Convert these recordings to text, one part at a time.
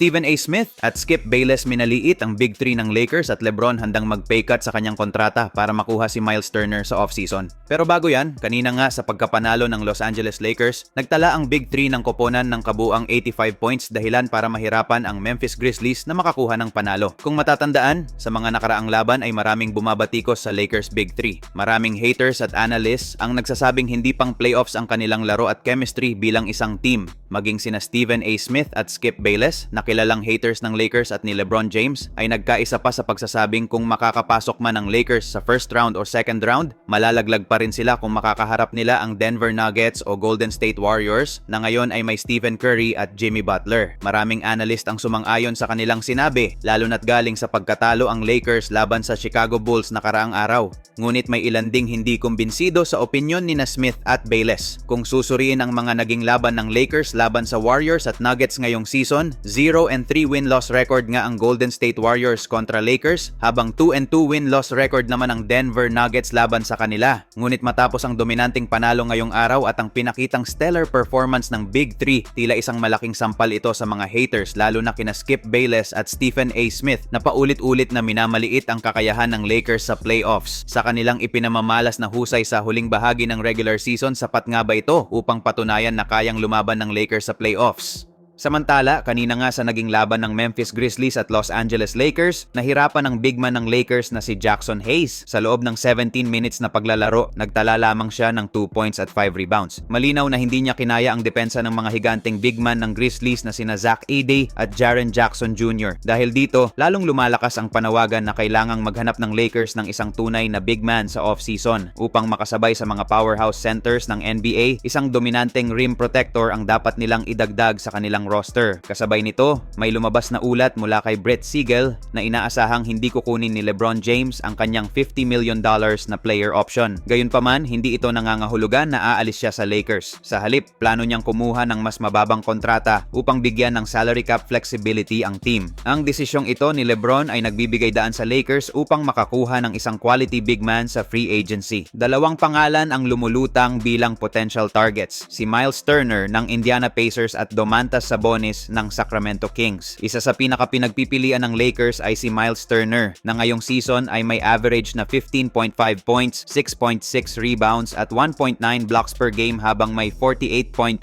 Stephen A. Smith at Skip Bayless minaliit ang Big Three ng Lakers at LeBron handang mag-pay cut sa kanyang kontrata para makuha si Miles Turner sa offseason. Pero bago yan, kanina nga sa pagkapanalo ng Los Angeles Lakers, nagtala ang Big Three ng koponan ng kabuang 85 points dahilan para mahirapan ang Memphis Grizzlies na makakuha ng panalo. Kung matatandaan, sa mga nakaraang laban ay maraming bumabatikos sa Lakers Big Three. Maraming haters at analysts ang nagsasabing hindi pang playoffs ang kanilang laro at chemistry bilang isang team. Maging sina Stephen A. Smith at Skip Bayless, na kilalang haters ng Lakers at ni LeBron James, ay nagkaisa pa sa pagsasabing kung makakapasok man ang Lakers sa first round o second round, malalaglag pa rin sila kung makakaharap nila ang Denver Nuggets o Golden State Warriors na ngayon ay may Stephen Curry at Jimmy Butler. Maraming analyst ang sumang-ayon sa kanilang sinabi, lalo na't galing sa pagkatalo ang Lakers laban sa Chicago Bulls nakaraang araw. Ngunit may ilan ding hindi kumbinsido sa opinyon ni na Smith at Bayless. Kung susuriin ang mga naging laban ng Lakers laban sa Warriors at Nuggets ngayong season, 0 and 3 win-loss record nga ang Golden State Warriors kontra Lakers, habang 2 and 2 win-loss record naman ang Denver Nuggets laban sa kanila. Ngunit matapos ang dominanting panalo ngayong araw at ang pinakitang stellar performance ng Big 3, tila isang malaking sampal ito sa mga haters lalo na kina Skip Bayless at Stephen A. Smith na paulit-ulit na minamaliit ang kakayahan ng Lakers sa playoffs. Sa kanilang ipinamamalas na husay sa huling bahagi ng regular season, sapat nga ba ito upang patunayan na kayang lumaban ng Lakers sa playoffs? Samantala, kanina nga sa naging laban ng Memphis Grizzlies at Los Angeles Lakers, nahirapan ang big man ng Lakers na si Jackson Hayes. Sa loob ng 17 minutes na paglalaro, nagtala lamang siya ng 2 points at 5 rebounds. Malinaw na hindi niya kinaya ang depensa ng mga higanting big man ng Grizzlies na sina Zach Edey at Jaren Jackson Jr. Dahil dito, lalong lumalakas ang panawagan na kailangang maghanap ng Lakers ng isang tunay na big man sa offseason upang makasabay sa mga powerhouse centers ng NBA, isang dominanteng rim protector ang dapat nilang idagdag sa kanilang roster. Kasabay nito, may lumabas na ulat mula kay Brett Siegel na inaasahang hindi kukunin ni LeBron James ang kanyang 50 million dollars na player option. Gayunpaman, hindi ito nangangahulugan na aalis siya sa Lakers. Sa halip, plano niyang kumuha ng mas mababang kontrata upang bigyan ng salary cap flexibility ang team. Ang desisyong ito ni LeBron ay nagbibigay daan sa Lakers upang makakuha ng isang quality big man sa free agency. Dalawang pangalan ang lumulutang bilang potential targets, si Miles Turner ng Indiana Pacers at Domantas Sabonis ng Sacramento Kings. Isa sa pinaka-pinagpipilian ng Lakers ay si Miles Turner na ngayong season ay may average na 15.5 points, 6.6 rebounds at 1.9 blocks per game habang may 48.1%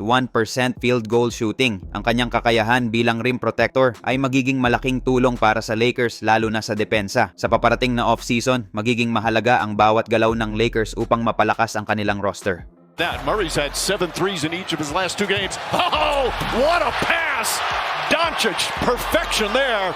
field goal shooting. Ang kanyang kakayahan bilang rim protector ay magiging malaking tulong para sa Lakers lalo na sa depensa. Sa paparating na off-season, magiging mahalaga ang bawat galaw ng Lakers upang mapalakas ang kanilang roster. That Murray's had seven threes in each of his last two games. Oh, what a pass! Doncic, perfection there.